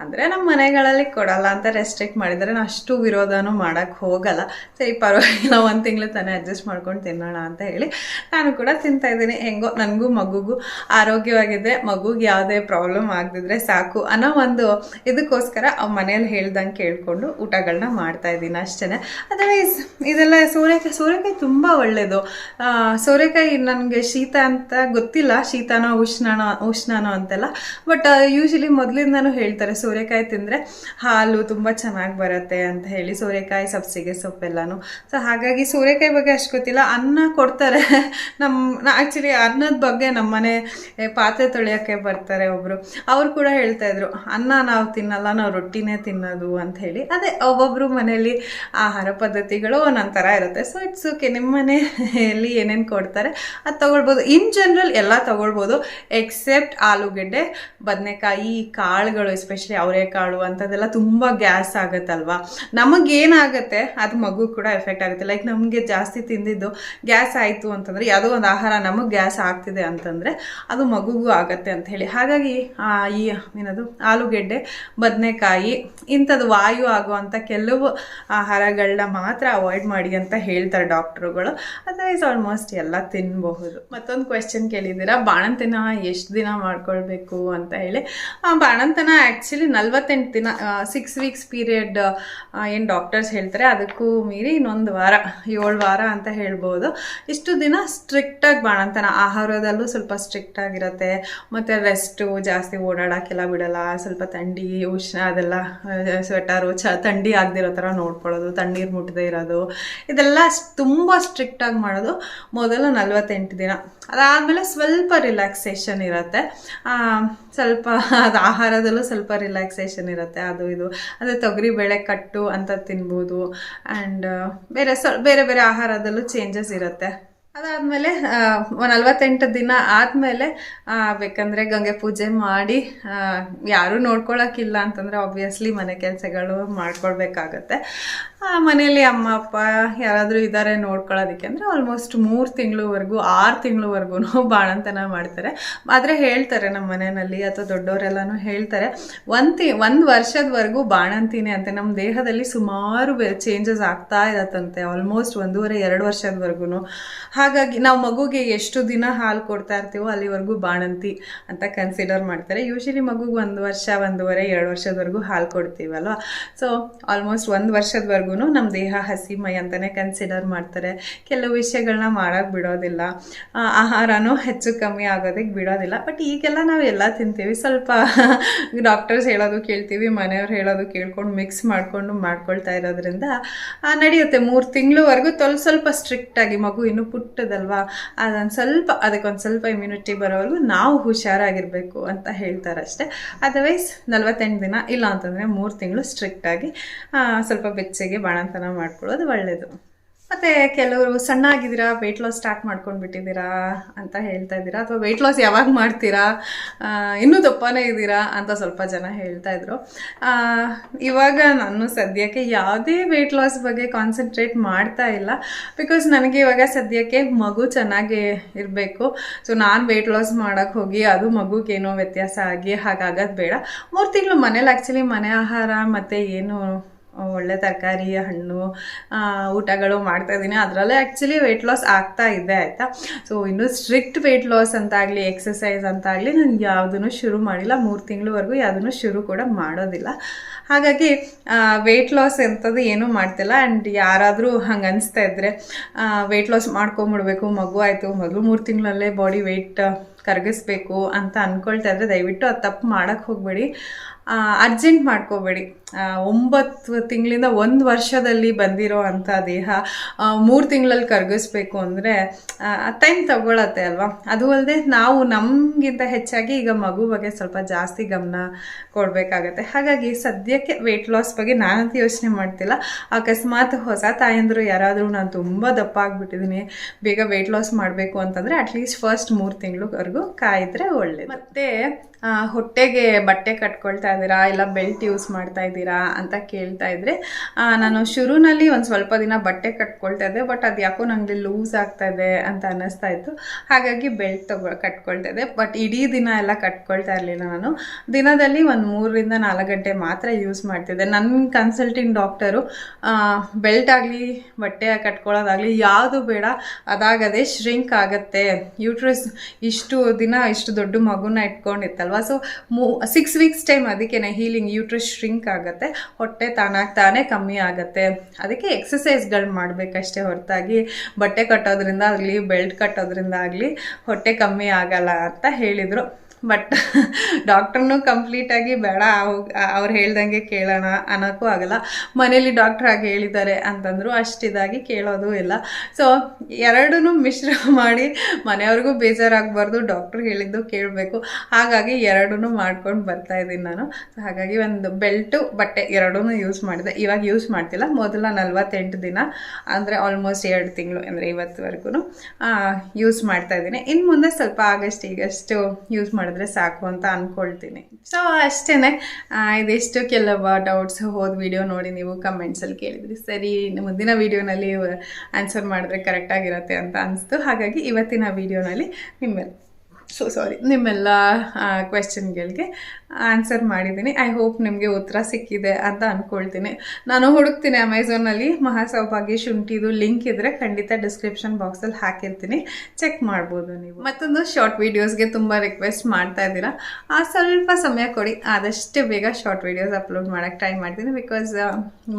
ಅಂದರೆ ನಮ್ಮ ಮನೆಗಳಲ್ಲಿ ಕೊಡಲ್ಲ ಅಂತ ರೆಸ್ಟ್ರಿಕ್ಟ್ ಮಾಡಿದರೆ ನಾನು ಅಷ್ಟು ವಿರೋಧನೂ ಮಾಡೋಕ್ಕೆ ಹೋಗಲ್ಲ. ಸರಿ, ಪರವಾಗಿಲ್ಲ, ಒಂದು ತಿಂಗಳು ತಾನೇ ಅಡ್ಜಸ್ಟ್ ಮಾಡ್ಕೊಂಡು ತಿನ್ನೋಣ ಅಂತ ಹೇಳಿ ನಾನು ಕೂಡ ತಿಂತಾ ಇದ್ದೀನಿ. ಹೆಂಗೋ, ನನಗೂ ಮಗುಗೂ ಆರೋಗ್ಯವಾಗಿದ್ದರೆ ಮಗುಗೆ ಯಾವುದೇ ಪ್ರಾಬ್ಲಮ್ ಆಗದಿದ್ರೆ ಸಾಕು ಅನ್ನೋ ಒಂದು ಇದಕ್ಕೋಸ್ಕರ ಅವ್ರ ಮನೇಲಿ ಹೇಳ್ದಂಗೆ ಕೇಳಿಕೊಂಡು ಊಟಗಳನ್ನ ಮಾಡ್ತಾ ಇದ್ದೀನಿ ಅಷ್ಟೇ ಅದರ್ವೈಸ್ ಇದೆಲ್ಲ ಸೋರೆಕಾಯಿ ಸೋರೆಕಾಯಿ ತುಂಬ ಒಳ್ಳೆಯದು ಸೋರೆಕಾಯಿ ನನಗೆ ಶೀತ ಅಂತ ಗೊತ್ತಿಲ್ಲ. ಶೀತನೋ, ಉಷ್ಣನೋ ಉಷ್ಣನೋ ಅಂತೆಲ್ಲ. ಬಟ್ ಯೂಶಲಿ ಮೊದಲಿಂದನೂ ಹೇಳ್ತಾರೆ ಸೋರೆಕಾಯಿ ತಿಂದರೆ ಹಾಲು ತುಂಬ ಚೆನ್ನಾಗಿ ಬರುತ್ತೆ ಅಂತ ಹೇಳಿ ಸೋರೆಕಾಯಿ, ಸಬ್ಸಿಗೆ ಸೊಪ್ಪೆಲ್ಲಾನು ಸೊ ಹಾಗಾಗಿ ಸೋರೆಕಾಯಿ ಬಗ್ಗೆ ಅಷ್ಟು ಗೊತ್ತಿಲ್ಲ. ಅನ್ನ ಕೊಡ್ತಾರೆ. ನಮ್ಮ ಆ್ಯಕ್ಚುಲಿ ಅನ್ನದ ಬಗ್ಗೆ ನಮ್ಮನೆ ಪಾತ್ರೆ ತೊಳೆಯೋಕ್ಕೆ ಬರ್ತಾರೆ ಒಬ್ಬರು ಅವ್ರು ಕೂಡ ಹೇಳ್ತಾ ಇದ್ರು, ಅನ್ನ ನಾವು ತಿನ್ನಲ್ಲ, ನಾವು ರೊಟ್ಟಿನೇ ತಿನ್ನೋದು ಅಂತ ಹೇಳಿ. ಅದೇ ಒಬ್ಬೊಬ್ಬರು ಮನೆಯಲ್ಲಿ ಆಹಾರ ಪದ್ಧತಿಗಳು ಒಂದೊಂದು ಥರ ಇರುತ್ತೆ. ಸೊ ಇಟ್ಸ್ ಓಕೆ ನಿಮ್ಮ ಮನೆಯಲ್ಲಿ ಏನೇನು ಕೊಡ್ತಾರೆ, ಅದು ತೊಗೊಳ್ಬೋದು. ಇನ್ ಜನರಲ್ ಎಲ್ಲ ತೊಗೊಳ್ಬೋದು ಎಕ್ಸೆಪ್ಟ್ ಆಲೂಗೆಡ್ಡೆ, ಬದನೆಕಾಯಿ, ಕಾಳುಗಳು ಎಸ್ಪೆಷಲಿ ಅವರೆಕಾಳು ಅಂಥದ್ದೆಲ್ಲ ತುಂಬ ಗ್ಯಾಸ್ ಆಗುತ್ತಲ್ವಾ? ನಮಗೇನಾಗುತ್ತೆ, ಅದು ಮಗು ಕೂಡ ಎಫೆಕ್ಟ್ ಆಗುತ್ತೆ. ಲೈಕ್ ನಮಗೆ ಜಾಸ್ತಿ ತಿಂದಿದ್ದು ಗ್ಯಾಸ್ ಆಯಿತು ಅಂತಂದರೆ, ಯಾವುದೋ ಒಂದು ಆಹಾರ ನಮಗೆ ಗ್ಯಾಸ್ ಆಗ್ತಿದೆ ಅಂತಂದರೆ, ಅದು ಮಗುಗೂ ಆಗುತ್ತೆ ಅಂತ ಹೇಳಿ. ಹಾಗಾಗಿ ಈ, ಏನದು, ಆಲೂಗೆಡ್ಡೆ, ಬದನೆಕಾಯಿ ಇಂಥದ್ದು ವಾಯು ಆಗುವಂಥ ಕೆಲವು ಆಹಾರಗಳನ್ನ ಮಾತ್ರ ಅವಾಯ್ಡ್ ಮಾಡಿ ಅಂತ ಹೇಳ್ತಾರೆ ಡಾಕ್ಟ್ರುಗಳು. ಅದರ್ವೈಸ್ ಆಲ್ಮೋಸ್ಟ್ ಎಲ್ಲ ತಿನ್ನಬಹುದು ಮತ್ತೊಂದು ಕ್ವೆಶನ್ ಕೇಳಿದ್ದೀರಾ? ಬಾಣಂತನ ಎಷ್ಟು ದಿನ ಮಾಡ್ಕೊಳ್ಬೇಕು ಅಂತ ಹೇಳಿ. ಬಾಣಂತನ ಆ್ಯಕ್ಚುಲಿ ನಲ್ವತ್ತೆಂಟು ದಿನ ಸಿಕ್ಸ್ ವೀಕ್ಸ್ ಪೀರಿಯಡ್ ಏನು ಡಾಕ್ಟರ್ಸ್ ಹೇಳ್ತಾರೆ, ಅದಕ್ಕೂ ಮೀರಿ ಇನ್ನೊಂದು ವಾರ, ಏಳು ವಾರ ಅಂತ ಹೇಳ್ಬೋದು. ಇಷ್ಟು ದಿನ ಸ್ಟ್ರಿಕ್ಟಾಗಿ ಬಾಣಂತನ. ಆಹಾರದಲ್ಲೂ ಸ್ವಲ್ಪ ಸ್ಟ್ರಿಕ್ಟ್ ಆಗಿರುತ್ತೆ. ಮತ್ತು ರೆಸ್ಟು ಜಾಸ್ತಿ ಓಡಾಡೋಕ್ಕೆಲ್ಲ ಬಿಡಲ್ಲ. ಸ್ವಲ್ಪ ಥಂಡಿ, ಉಷ್ಣ, ಅದೆಲ್ಲ ಸ್ವೆಟರು ಚ, ಥಂಡಿ ಆಗದಿರೋ ಥರ ನೋಡ್ಕೊಳ್ಳೋದು. ತಣ್ಣೀರು ಮುಟ್ಟದೇ ಇರೋದು. ಇದೆಲ್ಲ ತುಂಬ ಸ್ಟ್ರಿಕ್ಟಾಗಿ ಮಾಡೋದು ಮೊದಲು ನಲ್ವತ್ತೆಂಟು ದಿನ. ಅದಾದಮೇಲೆ ಸ್ವಲ್ಪ ರಿಲ್ಯಾಕ್ಸೇಷನ್ ಇರುತ್ತೆ. ಸ್ವಲ್ಪ ಅದು ಆಹಾರದಲ್ಲೂ ಸ್ವಲ್ಪ ರಿಲ್ಯಾಕ್ಸೇಷನ್ ಇರುತ್ತೆ, ಅದು ಇದು. ಅಂದರೆ ತೊಗರಿ ಬೇಳೆ ಕಟ್ಟು ಅಂತ ತಿನ್ಬೋದು. ಆ್ಯಂಡ್ ಬೇರೆ ಸ್ವಲ್ಪ ಬೇರೆ ಬೇರೆ ಆಹಾರದಲ್ಲೂ ಚೇಂಜಸ್ ಇರುತ್ತೆ. ಅದಾದಮೇಲೆ ನಲ್ವತ್ತೆಂಟು ದಿನ ಆದಮೇಲೆ ಬೇಕಂದರೆ ಗಂಗೆ ಪೂಜೆ ಮಾಡಿ ಯಾರೂ ನೋಡ್ಕೊಳಕ್ಕಿಲ್ಲ ಅಂತಂದರೆ ಆಬ್ವಿಯಸ್ಲಿ ಮನೆ ಕೆಲಸಗಳು ಮಾಡ್ಕೊಳ್ಬೇಕಾಗತ್ತೆ. ಮನೆಯಲ್ಲಿ ಅಮ್ಮ, ಅಪ್ಪ ಯಾರಾದರೂ ಇದ್ದಾರೆ ನೋಡ್ಕೊಳ್ಳೋದಕ್ಕೆ ಅಂದರೆ ಆಲ್ಮೋಸ್ಟ್ ಮೂರು ತಿಂಗಳವರೆಗೂ, ಆರು ತಿಂಗಳವರೆಗೂ ಬಾಣಂತನ ಮಾಡ್ತಾರೆ. ಆದರೆ ಹೇಳ್ತಾರೆ ನಮ್ಮ ಮನೆಯಲ್ಲಿ ಅಥವಾ ದೊಡ್ಡವರೆಲ್ಲನೂ ಹೇಳ್ತಾರೆ, ಒಂದು ತಿ, ಒಂದು ವರ್ಷದವರೆಗೂ ಬಾಣಂತೀನಿ ಅಂತೆ. ನಮ್ಮ ದೇಹದಲ್ಲಿ ಸುಮಾರು ಚೇಂಜಸ್ ಆಗ್ತಾ ಇರತ್ತಂತೆ ಆಲ್ಮೋಸ್ಟ್ ಒಂದೂವರೆ, ಎರಡು ವರ್ಷದವರೆಗೂ ಹಾಗಾಗಿ ನಾವು ಮಗುಗೆ ಎಷ್ಟು ದಿನ ಹಾಲು ಕೊಡ್ತಾ ಇರ್ತೀವೋ ಅಲ್ಲಿವರೆಗೂ ಬಾಣಂತಿ ಅಂತ ಕನ್ಸಿಡರ್ ಮಾಡ್ತಾರೆ. ಯೂಶಲಿ ಮಗುಗೆ ಒಂದು ವರ್ಷ, ಒಂದೂವರೆ, ಎರಡು ವರ್ಷದವರೆಗೂ ಹಾಲು ಕೊಡ್ತೀವಲ್ವ? ಸೊ ಆಲ್ಮೋಸ್ಟ್ ಒಂದು ವರ್ಷದವರೆಗೂ ನಮ್ಮ ದೇಹ, ಹಸಿ, ಮೈ ಅಂತಲೇ ಕನ್ಸಿಡರ್ ಮಾಡ್ತಾರೆ. ಕೆಲವು ವಿಷಯಗಳನ್ನ ಮಾಡೋಕ್ಕೆ ಬಿಡೋದಿಲ್ಲ. ಆಹಾರನೂ ಹೆಚ್ಚು ಕಮ್ಮಿ ಆಗೋದಕ್ಕೆ ಬಿಡೋದಿಲ್ಲ. ಬಟ್ ಈಗೆಲ್ಲ ನಾವು ಎಲ್ಲ ತಿಂತೀವಿ. ಸ್ವಲ್ಪ ಡಾಕ್ಟರ್ಸ್ ಹೇಳೋದು ಕೇಳ್ತೀವಿ, ಮನೆಯವ್ರು ಹೇಳೋದು ಕೇಳ್ಕೊಂಡು ಮಿಕ್ಸ್ ಮಾಡಿಕೊಂಡು ಮಾಡ್ಕೊಳ್ತಾ ಇರೋದ್ರಿಂದ ನಡೆಯುತ್ತೆ. ಮೂರು ತಿಂಗಳವರೆಗೂ ತೊಲ್, ಸ್ವಲ್ಪ ಸ್ಟ್ರಿಕ್ಟಾಗಿ ಮಗು ಇನ್ನೂ ಪುಟ್ಟದಲ್ವಾ? ಅದೊಂದು ಸ್ವಲ್ಪ, ಅದಕ್ಕೊಂದು ಸ್ವಲ್ಪ ಇಮ್ಯುನಿಟಿ ಬರೋವರೆಗೂ ನಾವು ಹುಷಾರಾಗಿರಬೇಕು ಅಂತ ಹೇಳ್ತಾರಷ್ಟೇ. ಅದರ್ವೈಸ್ ನಲ್ವತ್ತೆಂಟು ದಿನ ಇಲ್ಲ ಅಂತಂದರೆ ಮೂರು ತಿಂಗಳು ಸ್ಟ್ರಿಕ್ಟಾಗಿ ಸ್ವಲ್ಪ ಬೆಚ್ಚಗೆ ಬಾಣಂತನ ಮಾಡ್ಕೊಳ್ಳೋದು ಒಳ್ಳೆಯದು ಮತ್ತೆ ಕೆಲವರು ಸಣ್ಣ ಆಗಿದ್ದೀರಾ ವೆಯ್ಟ್ ಲಾಸ್ ಸ್ಟಾರ್ಟ್ ಮಾಡ್ಕೊಂಡು ಬಿಟ್ಟಿದ್ದೀರಾ ಅಂತ ಹೇಳ್ತಾ ಇದ್ದೀರಾ? ಅಥವಾ ವೆಯ್ಟ್ ಲಾಸ್ ಯಾವಾಗ ಮಾಡ್ತೀರಾ? ಇನ್ನೂ ದಪ್ಪನೇ ಇದ್ದೀರಾ ಅಂತ ಸ್ವಲ್ಪ ಜನ ಹೇಳ್ತಾ ಇದ್ರು. ಇವಾಗ ನಾನು ಸದ್ಯಕ್ಕೆ ಯಾವುದೇ ವೆಯ್ಟ್ ಲಾಸ್ ಬಗ್ಗೆ ಕಾನ್ಸಂಟ್ರೇಟ್ ಮಾಡ್ತಾ ಇಲ್ಲ. ಬಿಕಾಸ್ ನನಗೆ ಇವಾಗ ಸದ್ಯಕ್ಕೆ ಮಗು ಚೆನ್ನಾಗಿ ಇರಬೇಕು. ಸೊ ನಾನು ವೆಯ್ಟ್ ಲಾಸ್ ಮಾಡೋಕ್ಕೆ ಹೋಗಿ ಅದು ಮಗುಗೇನೋ ವ್ಯತ್ಯಾಸ ಆಗಿ ಹಾಗಾಗೋದು ಬೇಡ. ಮೂರು ತಿಂಗಳು ಮನೇಲಿ ಆ್ಯಕ್ಚುಲಿ ಮನೆ ಆಹಾರ ಮತ್ತು ಏನು ಒಳ್ಳೆ ತರಕಾರಿ, ಹಣ್ಣು ಊಟಗಳು ಮಾಡ್ತಾ ಇದ್ದೀನಿ. ಅದರಲ್ಲೇ ಆ್ಯಕ್ಚುಲಿ ವೆಯ್ಟ್ ಲಾಸ್ ಆಗ್ತಾ ಇದೆ, ಆಯಿತಾ? ಸೊ ಇನ್ನು ಸ್ಟ್ರಿಕ್ಟ್ ವೆಯ್ಟ್ ಲಾಸ್ ಅಂತಾಗಲಿ ಎಕ್ಸಸೈಸ್ ಅಂತಾಗಲಿ ನಾನು ಯಾವುದನ್ನು ಶುರು ಮಾಡಿಲ್ಲ. ಮೂರು ತಿಂಗಳವರೆಗೂ ಯಾವುದನ್ನು ಶುರು ಕೂಡ ಮಾಡೋದಿಲ್ಲ. ಹಾಗಾಗಿ ವೆಯ್ಟ್ ಲಾಸ್ ಎಂಥದ್ದು ಏನೂ ಮಾಡ್ತಿಲ್ಲ. ಆ್ಯಂಡ್ ಯಾರಾದರೂ ಹಂಗೆ ಅನಿಸ್ತಾ ಇದ್ದರೆ ವೆಯ್ಟ್ ಲಾಸ್ ಮಾಡ್ಕೊಂಬಿಡ್ಬೇಕು. ಮಗು ಆಯಿತು, ಮೊದಲು ಮೂರು ತಿಂಗಳಲ್ಲೇ ಬಾಡಿ ವೆಯ್ಟ್ ಕರಗಿಸ್ಬೇಕು ಅಂತ ಅಂದ್ಕೊಳ್ತಾ ಇದ್ದರೆ ದಯವಿಟ್ಟು ಅದು ತಪ್ಪು ಮಾಡೋಕ್ಕೆ ಹೋಗಬೇಡಿ. ಅರ್ಜೆಂಟ್ ಮಾಡ್ಕೋಬೇಡಿ. ಒಂಬತ್ತು ತಿಂಗಳಿಂದ ಒಂದು ವರ್ಷದಲ್ಲಿ ಬಂದಿರೋ ಅಂಥ ದೇಹ ಮೂರು ತಿಂಗಳಲ್ಲಿ ಕರಗಿಸ್ಬೇಕು ಅಂದರೆ ಟೈಮ್ ತಗೊಳತ್ತೆ ಅಲ್ವಾ? ಅದು ಅಲ್ಲದೆ ನಾವು ನಮಗಿಂತ ಹೆಚ್ಚಾಗಿ ಈಗ ಮಗು ಬಗ್ಗೆ ಸ್ವಲ್ಪ ಜಾಸ್ತಿ ಗಮನ ಕೊಡಬೇಕಾಗತ್ತೆ. ಹಾಗಾಗಿ ಸದ್ಯಕ್ಕೆ ವೆಯ್ಟ್ ಲಾಸ್ ಬಗ್ಗೆ ನಾನಂತೂ ಯೋಚನೆ ಮಾಡ್ತಿಲ್ಲ. ಅಕಸ್ಮಾತ್ ಹೊಸ ತಾಯಂದರು ಯಾರಾದರೂ ನಾನು ತುಂಬ ದಪ್ಪ ಆಗಿಬಿಟ್ಟಿದ್ದೀನಿ ಬೇಗ ವೆಯ್ಟ್ ಲಾಸ್ ಮಾಡಬೇಕು ಅಂತಂದರೆ ಅಟ್ಲೀಸ್ಟ್ ಫಸ್ಟ್ ಮೂರು ತಿಂಗಳವರೆಗೂ ಕಾಯಿದ್ರೆ ಒಳ್ಳೆಯದು ಮತ್ತು ಹೊಟ್ಟೆಗೆ ಬಟ್ಟೆ ಕಟ್ಕೊಳ್ತಾ ಇದ್ದೀರಾ ಇಲ್ಲ ಬೆಲ್ಟ್ ಯೂಸ್ ಮಾಡ್ತಾ ಇದ್ದೀರಾ ಅಂತ ಕೇಳ್ತಾ ಇದ್ರೆ ನಾನು ಶುರುನಲ್ಲಿ ಒಂದು ಸ್ವಲ್ಪ ದಿನ ಬಟ್ಟೆ ಕಟ್ಕೊಳ್ತಾ ಇದ್ದೆ, ಬಟ್ ಅದು ಯಾಕೋ ನನಗೆ ಲೂಸ್ ಆಗ್ತಾ ಇದೆ ಅಂತ ಅನ್ನಿಸ್ತಾ ಇತ್ತು. ಹಾಗಾಗಿ ಬೆಲ್ಟ್ ತಗೊ, ಕಟ್ಕೊಳ್ತಾ ಇದ್ದೆ, ಬಟ್ ಇಡೀ ದಿನ ಎಲ್ಲ ಕಟ್ಕೊಳ್ತಾ ಇರಲಿಲ್ಲ ನಾನು. ದಿನದಲ್ಲಿ ಒಂದು ಮೂರರಿಂದ ನಾಲ್ಕು ಗಂಟೆ ಮಾತ್ರ ಯೂಸ್ ಮಾಡ್ತಿದ್ದೆ ನನ್ನ ಕನ್ಸಲ್ಟಿಂಗ್ ಡಾಕ್ಟರು ಬೆಲ್ಟ್ ಆಗಲಿ, ಬಟ್ಟೆ ಕಟ್ಕೊಳ್ಳೋದಾಗಲಿ ಯಾವುದು ಬೇಡ, ಅದಾಗದೆ ಶ್ರಿಂಕ್ ಆಗುತ್ತೆ. ಯೂಟ್ರಸ್ ಇಷ್ಟು ದಿನ ಇಷ್ಟು ದೊಡ್ಡ ಮಗುನ ಇಟ್ಕೊಂಡಿತ್ತಲ್ವ? ಸೊ ಮೂ ಸಿಕ್ಸ್ ವೀಕ್ಸ್ ಟೈಮ್ ಅದಕ್ಕೇನೆ ಹೀಲಿಂಗ್ ಯೂಟ್ರಸ್ ಶ್ರಿಂಕ್ ಆಗುತ್ತೆ. ಹೊಟ್ಟೆ ತಾನಾಗ್ ತಾನೇ ಕಮ್ಮಿ ಆಗುತ್ತೆ. ಅದಕ್ಕೆ ಎಕ್ಸಸೈಸ್ಗಳು ಮಾಡಬೇಕಷ್ಟೇ ಹೊರತಾಗಿ. ಬಟ್ಟೆ ಕಟ್ಟೋದ್ರಿಂದ ಆಗಲಿ ಬೆಲ್ಟ್ ಕಟ್ಟೋದ್ರಿಂದ ಆಗಲಿ, ಹೊಟ್ಟೆ ಕಮ್ಮಿ ಆಗಲ್ಲ ಅಂತ ಹೇಳಿದರು. ಬಟ್ ಡಾಕ್ಟ್ರನ್ನು ಕಂಪ್ಲೀಟಾಗಿ ಬೇಡ ಅವ್ರು ಹೇಳ್ದಂಗೆ ಕೇಳೋಣ ಅನ್ನೋಕ್ಕೂ ಆಗಲ್ಲ. ಮನೇಲಿ ಡಾಕ್ಟ್ರ್ ಹಾಗೆ ಹೇಳಿದ್ದಾರೆ ಅಂತಂದ್ರು ಅಷ್ಟಿದಾಗಿ ಕೇಳೋದು ಇಲ್ಲ. ಸೊ ಎರಡೂ ಮಿಶ್ರ ಮಾಡಿ ಮನೆಯವ್ರಿಗೂ ಬೇಜಾರಾಗಬಾರ್ದು ಡಾಕ್ಟ್ರ್ ಹೇಳಿದ್ದು ಕೇಳಬೇಕು. ಹಾಗಾಗಿ ಎರಡೂ ಮಾಡ್ಕೊಂಡು ಬರ್ತಾ ಇದ್ದೀನಿ ನಾನು. ಸೊ ಹಾಗಾಗಿ ಒಂದು ಬೆಲ್ಟು, ಬಟ್ಟೆ ಎರಡೂ ಯೂಸ್ ಮಾಡಿದೆ. ಇವಾಗ ಯೂಸ್ ಮಾಡ್ತಿಲ್ಲ. ಮೊದಲ ನಲ್ವತ್ತೆಂಟು ದಿನ, ಅಂದರೆ ಆಲ್ಮೋಸ್ಟ್ ಎರಡು ತಿಂಗಳು, ಅಂದರೆ ಇವತ್ತುವರೆಗೂ ಯೂಸ್ ಮಾಡ್ತಾ ಇದ್ದೀನಿ. ಇನ್ನು ಮುಂದೆ ಸ್ವಲ್ಪ ಆಗಸ್ಟ್ ಈಗಷ್ಟು ಯೂಸ್ ಮಾಡಿದ್ರೆ ಸಾಕು ಅಂತ ಅಂದ್ಕೊಳ್ತೀನಿ ಸೊ ಅಷ್ಟೇ ಇದೆಷ್ಟು ಕೆಲವ ಡೌಟ್ಸ್ ಹೋದ ವಿಡಿಯೋ ನೋಡಿ ನೀವು ಕಮೆಂಟ್ಸಲ್ಲಿ ಕೇಳಿದ್ರಿ. ಸರಿ ಮುಂದಿನ ವಿಡಿಯೋನಲ್ಲಿ ಆನ್ಸರ್ ಮಾಡಿದ್ರೆ ಕರೆಕ್ಟಾಗಿರುತ್ತೆ ಅಂತ ಅನಿಸ್ತು. ಹಾಗಾಗಿ ಇವತ್ತಿನ ವಿಡಿಯೋನಲ್ಲಿ ನಿಮ್ಮೆಲ್ಲ ಸೊ ಸಾರಿ ನಿಮ್ಮೆಲ್ಲ ಕ್ವೆಶನ್ಗಳಿಗೆ ಆನ್ಸರ್ ಮಾಡಿದ್ದೀನಿ. ಐ ಹೋಪ್ ನಿಮಗೆ ಉತ್ತರ ಸಿಕ್ಕಿದೆ ಅಂತ ಅಂದ್ಕೊಳ್ತೀನಿ ನಾನು ಹುಡುಕ್ತೀನಿ ಅಮೆಝಾನಲ್ಲಿ ಮಹಾಸೌಭಾಗ್ಯ ಶುಂಠಿದು ಲಿಂಕ್ ಇದ್ದರೆ ಖಂಡಿತ ಡಿಸ್ಕ್ರಿಪ್ಷನ್ ಬಾಕ್ಸಲ್ಲಿ ಹಾಕಿರ್ತೀನಿ. ಚೆಕ್ ಮಾಡ್ಬೋದು ನೀವು. ಮತ್ತೊಂದು ಶಾರ್ಟ್ ವೀಡಿಯೋಸ್ಗೆ ತುಂಬ ರಿಕ್ವೆಸ್ಟ್ ಮಾಡ್ತಾ ಇದ್ದೀರಾ. ಆ, ಸ್ವಲ್ಪ ಸಮಯ ಕೊಡಿ. ಆದಷ್ಟು ಬೇಗ ಶಾರ್ಟ್ ವೀಡಿಯೋಸ್ ಅಪ್ಲೋಡ್ ಮಾಡೋಕ್ಕೆ ಟ್ರೈ ಮಾಡ್ತೀನಿ ಬಿಕಾಸ್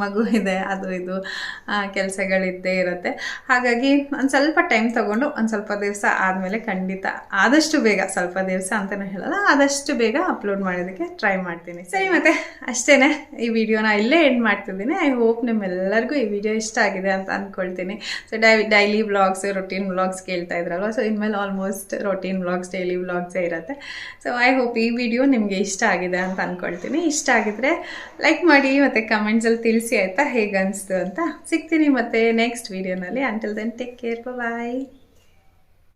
ಮಗು ಇದೆ, ಅದು ಇದು ಕೆಲಸಗಳಿದ್ದೇ ಇರುತ್ತೆ. ಹಾಗಾಗಿ ಒಂದು ಸ್ವಲ್ಪ ಟೈಮ್ ತಗೊಂಡು ಒಂದು ಸ್ವಲ್ಪ ದಿವಸ ಆದಮೇಲೆ ಖಂಡಿತ ಆದಷ್ಟು ಬೇಗ, ಸ್ವಲ್ಪ ದಿವಸ ಅಂತಲೇ ಹೇಳಲ್ಲ, ಆದಷ್ಟು ಬೇಗ ಅಪ್ಲೋಡ್ ಮಾಡೋದಕ್ಕೆ ಟ್ರೈ ಮಾಡ್ತೀನಿ. ಸರಿ ಮತ್ತೆ, ಅಷ್ಟೇನೆ. ಈ ವಿಡಿಯೋನ ಇಲ್ಲೇ ಎಂಡ್ ಮಾಡ್ತಿದ್ದೀನಿ. ಐ ಹೋಪ್ ನಿಮ್ಮೆಲ್ಲರಿಗೂ ಈ ವಿಡಿಯೋ ಇಷ್ಟ ಆಗಿದೆ ಅಂತ ಅಂದ್ಕೊಳ್ತೀನಿ ಸೊ ಡೈ ಡೈಲಿ ವ್ಲಾಗ್ಸ್ ರೊಟೀನ್ ವ್ಲಾಗ್ಸ್ ಕೇಳ್ತಾ ಇದ್ರಲ್ವ? ಸೊ ಇನ್ಮೇಲೆ ಆಲ್ಮೋಸ್ಟ್ ರೊಟೀನ್ ವ್ಲಾಗ್ಸ್ ಡೈಲಿ ವ್ಲಾಗ್ಸೇ ಇರುತ್ತೆ. ಸೊ ಐ ಹೋಪ್ ಈ ವಿಡಿಯೋ ನಿಮಗೆ ಇಷ್ಟ ಆಗಿದೆ ಅಂತ ಅಂದ್ಕೊಳ್ತೀನಿ ಇಷ್ಟ ಆಗಿದ್ರೆ ಲೈಕ್ ಮಾಡಿ, ಮತ್ತು ಕಮೆಂಟ್ಸಲ್ಲಿ ತಿಳಿಸಿ ಆಯಿತಾ? ಹೇಗೆ ಅಂತ ಸಿಗ್ತೀನಿ ಮತ್ತೆ ನೆಕ್ಸ್ಟ್ ವಿಡಿಯೋನಲ್ಲಿ until then take care bye